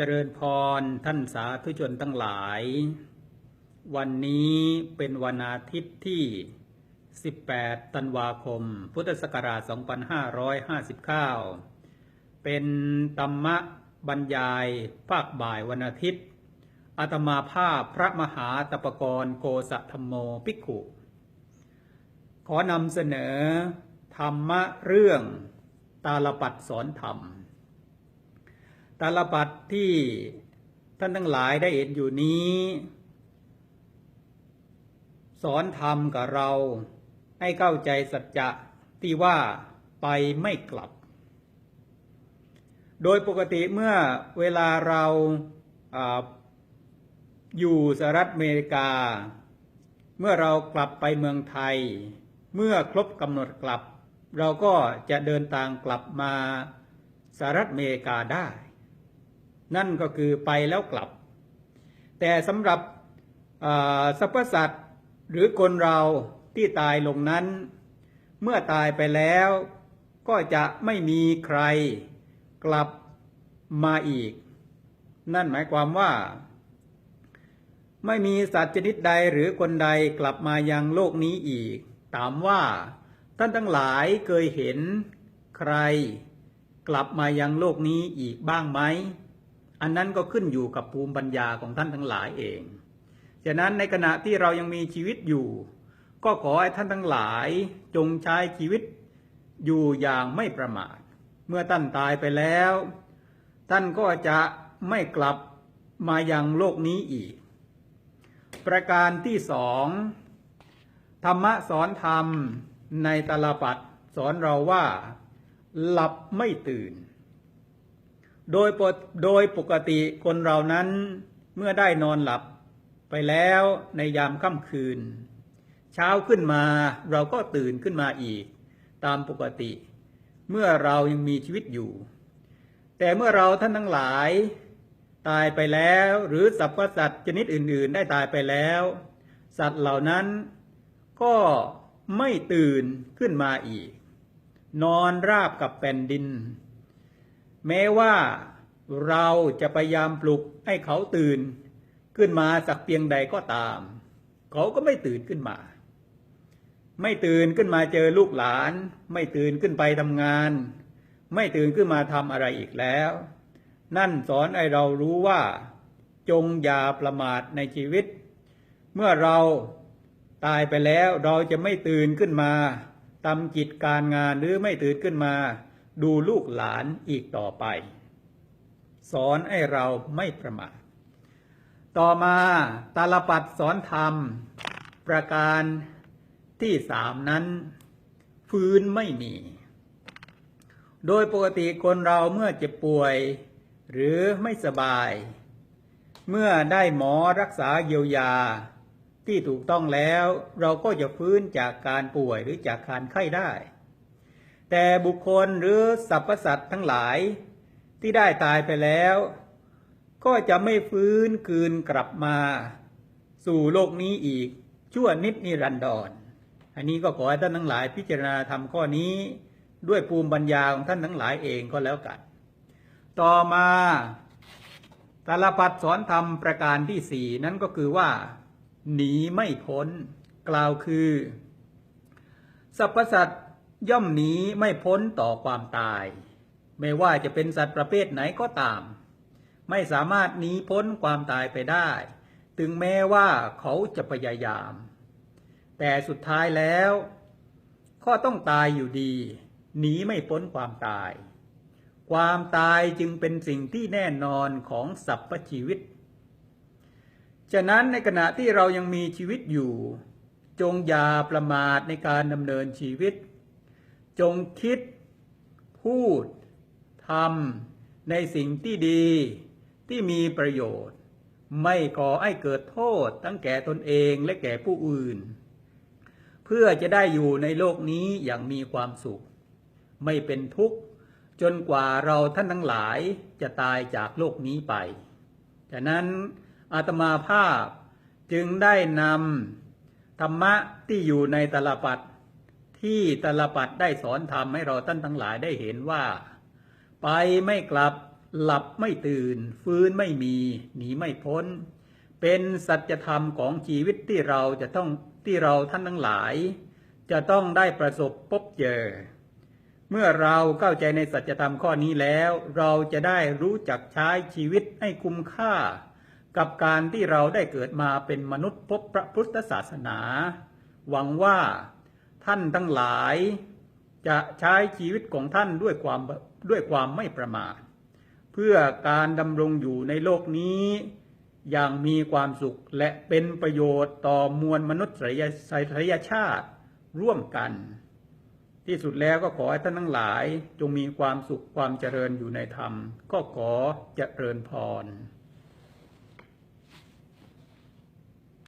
เจริญพรท่านสาธุชนทั้งหลาย วันนี้เป็นวันอาทิตย์ที่ 18 ธันวาคม พุทธศักราช 2559 เป็นธรรมบรรยายภาคบ่ายวันอาทิตย์อาตมาภาพพระมหาตปกรโกสธรรมโมภิกขุ ขอนำเสนอธรรมะเรื่องตาลปัดสอนธรรม ตาลปัดที่ท่านทั้งหลายได้เห็นอยู่นี้ สอนธรรมกับเราให้เข้าใจสัจจะที่ว่าไปไม่กลับ โดยปกติเมื่อเวลาเราอาอยู่สหรัฐอเมริกา เมื่อเรากลับไปเมืองไทย เมื่อครบกำหนดกลับ เราก็จะเดินทางกลับมาสหรัฐอเมริกาได้ นั่นก็คือไปแล้วกลับ แต่สำหรับสรรพสัตว์หรือคนเราที่ตายลงนั้น เมื่อตายไปแล้วก็จะไม่มีใครกลับมาอีก นั่นหมายความว่า ไม่มีสัตว์ชนิดใดหรือคนใดกลับมายังโลกนี้อีก ถามว่า ท่านทั้งหลายเคยเห็นใคร กลับมายังโลกนี้อีกบ้างไหม อันนั้นก็ขึ้นอยู่กับภูมิปัญญาของท่านทั้งหลายเอง ฉะนั้นในขณะที่เรายังมีชีวิตอยู่ ก็ขอให้ท่านทั้งหลายจงใช้ชีวิตอยู่อย่างไม่ประมาท เมื่อท่านตายไปแล้ว ท่านก็จะไม่กลับมายังโลกนี้อีก ประการที่สองธรรมะสอนธรรมในตลปัดสอนเราว่า หลับไม่ตื่น โดยปกโดยปกติคนเรานั้นเมื่อได้นอนหลับไปแล้วในยามค่ำคืน เช้าขึ้นมาเราก็ตื่นขึ้นมาอีก ตามปกติ เมื่อเรายังมีชีวิตอยู่ แต่เมื่อเราท่านทั้งหลาย ตายไปแล้วหรือสรรพสัตว์ชนิดอื่น ๆ ได้ตายไปแล้ว สัตว์เหล่านั้นก็ไม่ตื่นขึ้นมาอีก นอนราบกับแผ่นดิน แม้ว่าเราจะพยายามปลุกให้เขาตื่นขึ้นมาสักเพียงใดก็ตาม เขาก็ไม่ตื่นขึ้นมา ไม่ตื่นขึ้นมาเจอลูกหลาน ไม่ตื่นขึ้นไปทำงาน ไม่ตื่นขึ้นมาทำอะไรอีกแล้ว นั่นสอนให้เรารู้ว่า จงอย่าประมาทในชีวิต เมื่อเราตายไปแล้วเราจะไม่ตื่นขึ้นมาทำกิจการงานหรือไม่ตื่นขึ้นมา ดูลูกหลานอีกต่อไป สอนให้เราไม่ประมาทต่อมาตาลปัดสอนธรรม ประการที่สามนั้น ฟื้นไม่มี โดยปกติคนเราเมื่อเจ็บป่วย หรือไม่สบาย เมื่อได้หมอรักษาเยียวยาที่ถูกต้องแล้ว เราก็จะฟื้นจากการป่วยหรือจากการไข้ได้ แต่บุคคลหรือสรรพสัตว์ทั้งหลายที่ได้ตายไปแล้ว ก็จะไม่ฟื้นคืนกลับมา สู่โลกนี้อีก ชั่วนิดนิรันดรอันนี้ก็ขอให้ท่านทั้งหลายพิจารณาทำข้อนี้ ด้วยภูมิปัญญาของท่านทั้งหลายเองก็แล้วกัน ต่อมาตาลปัดสอนธรรมประการที่สี่นั้นก็คือว่า หนีไม่พ้น กล่าวคือ สรรพสัตว์ ย่อมหนีไม่พ้นต่อความตาย ไม่ว่าจะเป็นสัตว์ประเภทไหนก็ตาม ไม่สามารถหนีพ้นความตายไปได้ ถึงแม้ว่าเขาจะพยายาม แต่สุดท้ายแล้ว ก็ต้องตายอยู่ดี หนีไม่พ้นความตาย ความตายจึงเป็นสิ่งที่แน่นอนของสรรพชีวิต ฉะนั้นในขณะที่เรายังมีชีวิตอยู่ จงอย่าประมาทในการดำเนินชีวิต จงคิด พูดทำในสิ่งที่ดีที่มีประโยชน์ ไม่ก่อให้เกิดโทษทั้งแก่ตนเองและแก่ผู้อื่น เพื่อจะได้อยู่ในโลกนี้อย่างมีความสุข ไม่เป็นทุกข์ จนกว่าเราท่านทั้งหลายจะตายจากโลกนี้ไปฉะนั้นอาตมาภาพจึงได้นำธรรมะที่อยู่ในตลปัด ที่ตลปัดได้สอนทำให้เราท่านทั้งหลายได้เห็นว่า ไปไม่กลับหลับไม่ตื่น ฟื้นไม่มีหนีไม่พ้น เป็นสัจธรรมของชีวิตที่เราจะต้องที่เราท่านทั้งหลาย จะต้องได้ประสบพบเจอ เมื่อเราเข้าใจในสัจธรรมข้อนี้แล้ว เราจะได้รู้จักใช้ชีวิตให้คุ้มค่า กับการที่เราได้เกิดมาเป็นมนุษย์พบพระพุทธศาสนา หวังว่า ท่านทั้งหลาย จะใช้ชีวิตของท่านด้วยความด้วยความไม่ประมาทเพื่อการดำรงอยู่ในโลกนี้ อย่างมีความสุขและเป็นประโยชน์ต่อมวลมนุษยสยชาติร่วมกัน ที่สุดแล้วก็ขอให้ท่านทั้งหลายจงมีความสุขความเจริญอยู่ในธรรม ก็ขอเจริญพร